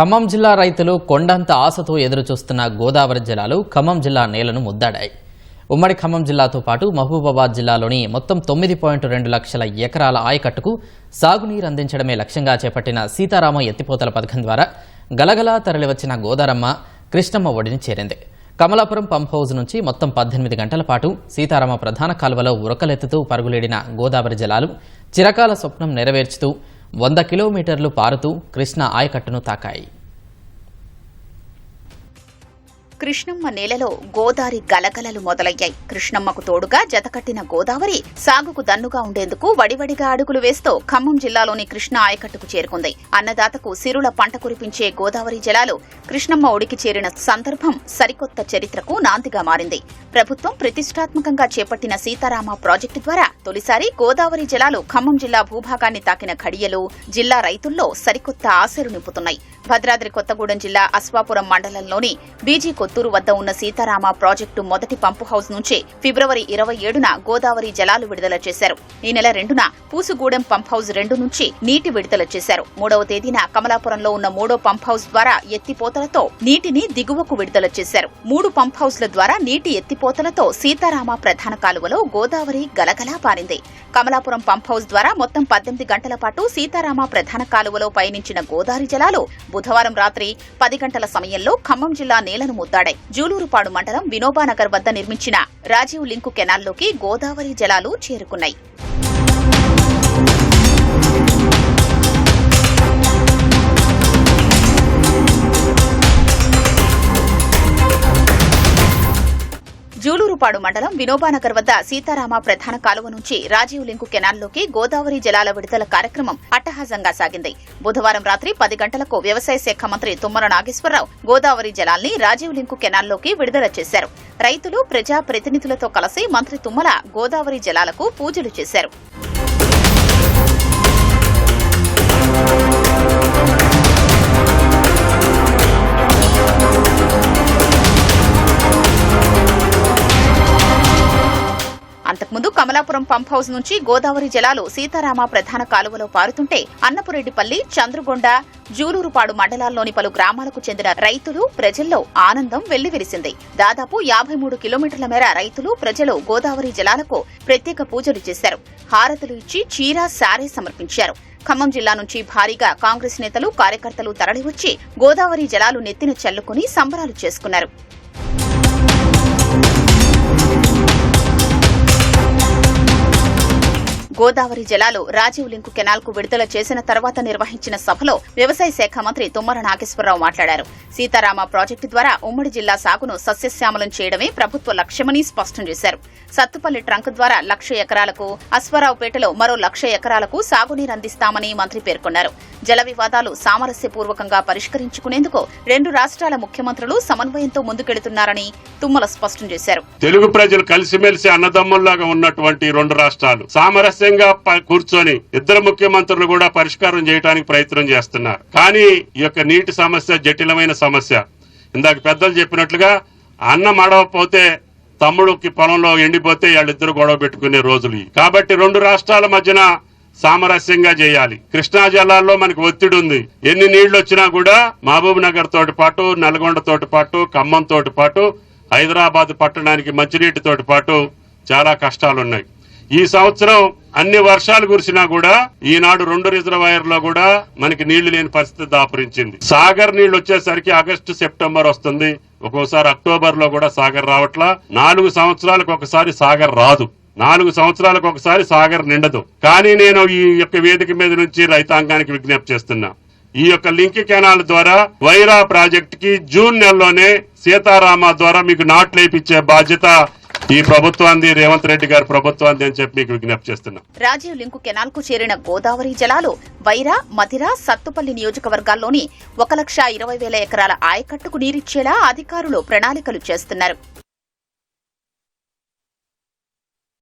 ఖమ్మం జిల్లా రైతులు కొండంత ఆశతో ఎదురుచూస్తున్న గోదావరి జలాలు ఖమ్మం జిల్లా నేలను ముద్దాడాయి. ఉమ్మడి ఖమ్మం జిల్లాతో పాటు మహబూబాబాద్ జిల్లాలోని మొత్తం తొమ్మిది పాయింట్ రెండు లక్షల ఎకరాల ఆయకట్టుకు సాగునీరు అందించడమే లక్ష్యంగా చేపట్టిన సీతారామ ఎత్తిపోతల పథకం ద్వారా గలగలా తరలివచ్చిన గోదారమ్మ కృష్ణమ్మ ఒడిని చేరింది. కమలాపురం పంప్ హౌస్ నుంచి మొత్తం పద్దెనిమిది గంటల పాటు సీతారామ ప్రధాన కాలువలో ఉరకలెత్తుతూ పరుగులేడిన గోదావరి జలాలు చిరకాల స్వప్నం నెరవేర్చుతూ వంద కిలోమీటర్లు పారుతూ కృష్ణ ఆయకట్టును తాకాయి. కృష్ణమ్మ నేలలో గోదావరి గలగలలు మొదలయ్యాయి. కృష్ణమ్మకు తోడుగా జతకట్టిన గోదావరి సాగుకు దన్నుగా ఉండేందుకు వడివడిగా అడుగులు వేస్తూ ఖమ్మం జిల్లాలోని కృష్ణ ఆయకట్టుకు చేరుకుంది. అన్నదాతకు సిరుల పంట కురిపించే గోదావరి జలాలు కృష్ణమ్మ ఒడికి చేరిన సందర్భం సరికొత్త చరిత్రకు నాందిగా మారింది. ప్రభుత్వం ప్రతిష్టాత్మకంగా చేపట్టిన సీతారామ ప్రాజెక్టు ద్వారా తొలిసారి గోదావరి జలాలు ఖమ్మం జిల్లా భూభాగాన్ని తాకిన ఘడియలు జిల్లా రైతుల్లో సరికొత్త ఆశలు నింపుతున్నాయి. భద్రాద్రి కొత్తగూడెం జిల్లా అశ్వాపురం మండలంలోని బీజీ కొత్తూరు వద్ద ఉన్న సీతారామ ప్రాజెక్టు మొదటి పంపు హౌస్ నుంచి ఫిబ్రవరి ఇరవై ఏడున గోదావరి జలాలు విడుదల చేశారు. ఈ నెల రెండున పూసుగూడెం పంప్ హౌస్ రెండు నుంచి నీటి విడుదల చేశారు. మూడవ తేదీన కమలాపురంలో ఉన్న మూడో పంప్ హౌస్ ద్వారా ఎత్తిపోతలతో నీటిని దిగువకు విడుదల చేశారు. మూడు పంప్ హౌస్ల ద్వారా నీటి ఎత్తిపోతలతో సీతారామ ప్రధాన కాలువలో గోదావరి గలగలా పారింది. కమలాపురం పంప్ హౌస్ ద్వారా మొత్తం పద్దెనిమిది గంటల పాటు సీతారామ ప్రధాన కాలువలో పయనించిన గోదావరి జలాలు బుధవారం రాత్రి పది గంటల సమయంలో ఖమ్మం జిల్లా నేలను ముద్దాడాయి జూలూరుపాడు మండలం వినోబానగర్ వద్ద నిర్మించిన రాజీవ్ లింకు కెనాల్లోకి గోదావరి జలాలు చేరుకున్నాయి. తూర్పుపాడు మండలం వినోబానగర్ వద్ద సీతారామ ప్రధాన కాలువ నుంచి రాజీవ్ లింకు కెనాల్లోకి గోదావరి జలాల విడుదల కార్యక్రమం అట్టహాసంగా సాగింది. బుధవారం రాత్రి పది గంటలకు వ్యవసాయ శాఖ మంత్రి తుమ్మల నాగేశ్వరరావు గోదావరి జలాల్ని రాజీవ్ లింకు కెనాల్లోకి విడుదల చేశారు. రైతులు ప్రజా ప్రతినిధులతో కలిసి మంత్రి తుమ్మల గోదావరి జలాలకు పూజలు చేశారు. అంతకుముందు పంప్ హౌస్ నుంచి గోదావరి జలాలు సీతారామ ప్రధాన కాలువలో పారుతుంటే అన్నపురెడ్డిపల్లి చంద్రగొండ జూలూరుపాడు మండలాల్లోని పలు గ్రామాలకు చెందిన రైతులు ప్రజల్లో ఆనందం వెల్లివిరిసింది. దాదాపు యాభై మూడు కిలోమీటర్ల మేర రైతులు ప్రజలు గోదావరి జలాలకు ప్రత్యేక పూజలు చేశారు. హారతులు ఇచ్చి చీర శారీ సమర్పించారు. ఖమ్మం జిల్లా నుంచి భారీగా కాంగ్రెస్ నేతలు కార్యకర్తలు తరలివచ్చి గోదావరి జలాలు నెత్తిన చల్లుకుని సంబరాలు చేసుకున్నారు. గోదావరి జలాలు రాజీవ్ లింకు కెనాల్కు విడుదల చేసిన తర్వాత నిర్వహించిన సభలో వ్యవసాయ శాఖ మంత్రి తుమ్మల నాగేశ్వరరావు మాట్లాడారు. సీతారామ ప్రాజెక్టు ద్వారా ఉమ్మడి జిల్లా సాగును సస్యశ్యామలం చేయడమే ప్రభుత్వ లక్ష్యమని స్పష్టం చేశారు. సత్తుపల్లి ట్రంక్ ద్వారా లక్ష ఎకరాలకు అశ్వరావుపేటలో మరో లక్ష ఎకరాలకు సాగునీరు అందిస్తామని మంత్రి పేర్కొన్నారు. జల వివాదాలు సామరస్యపూర్వకంగా పరిష్కరించుకునేందుకు రెండు రాష్ట్రాల ముఖ్యమంత్రులు సమన్వయంతో ముందుకెడుతున్నారని తుమ్మల స్పష్టం చేశారు. తెలుగు ప్రజలు కలిసిమెలిసి అన్నదమ్ముల్లాగా ఉన్నటువంటి రెండు రాష్ట్రాలు సామరస్య ప- కూర్చొని ఇద్దరు ముఖ్యమంత్రులు కూడా పరిష్కారం చేయడానికి ప్రయత్నం చేస్తున్నారు. కానీ ఈ యొక్క నీటి సమస్య జటిలమైన సమస్య. ఇందాక పెద్దలు చెప్పినట్లుగా అన్నం మడవపోతే తమ్ముడుకి పొలంలో ఎండిపోతే వాళ్ళిద్దరు గొడవ పెట్టుకునే రోజులు కాబట్టి రెండు రాష్ట్రాల మధ్యన సామరస్యంగా చేయాలి. కృష్ణా జిల్లాలో మనకి ఒత్తిడి ఉంది. ఎన్ని నీళ్ళు వచ్చినా కూడా మహబూబ్ నగర్ తోటి పాటు నల్గొండ తోటి పాటు ఖమ్మం తోటి పాటు హైదరాబాద్ పట్టణానికి మంచినీటి తోటి పాటు చాలా కష్టాలున్నాయి. ఈ సంవత్సరం అన్ని వర్షాలు కురిసినా కూడా ఈనాడు రెండు రిజర్వాయర్లో కూడా మనకి నీళ్ళు లేని పరిస్థితి దాపురించింది. సాగర్ నీళ్ళు వచ్చేసరికి ఆగస్టు సెప్టెంబర్ వస్తుంది. ఒక్కోసారి అక్టోబర్లో కూడా సాగర్ రావట్లా. నాలుగు సంవత్సరాలకు ఒకసారి సాగర్ రాదు. నాలుగు సంవత్సరాలకు ఒకసారి సాగర్ నిండదు. కానీ నేను ఈ యొక్క వేదిక మీద నుంచి రైతాంగానికి విజ్ఞప్తి చేస్తున్నా. ఈ యొక్క లింక్ కెనాల్ ద్వారా వైరా ప్రాజెక్ట్కి జూన్ నెలలోనే సీతారామ ద్వారా మీకు నాట్లు వేయించే బాధ్యత ఈ ప్రభుత్వాన్ని రేవంత్ రెడ్డి గారి ప్రభుత్వాన్ని అని చెప్పి మీకు విజ్ఞప్తి చేస్తున్నా. రాజీవ్ లింకు కెనాల్కు చేరిన గోదావరి జలాలు వైరా మధిర సత్తుపల్లి నియోజకవర్గాల్లోని ఒక లక్ష ఇరవై వేల ఎకరాల ఆయకట్టుకు నీరిచ్చేలా అధికారులు ప్రణాళికలు చేస్తున్నారు.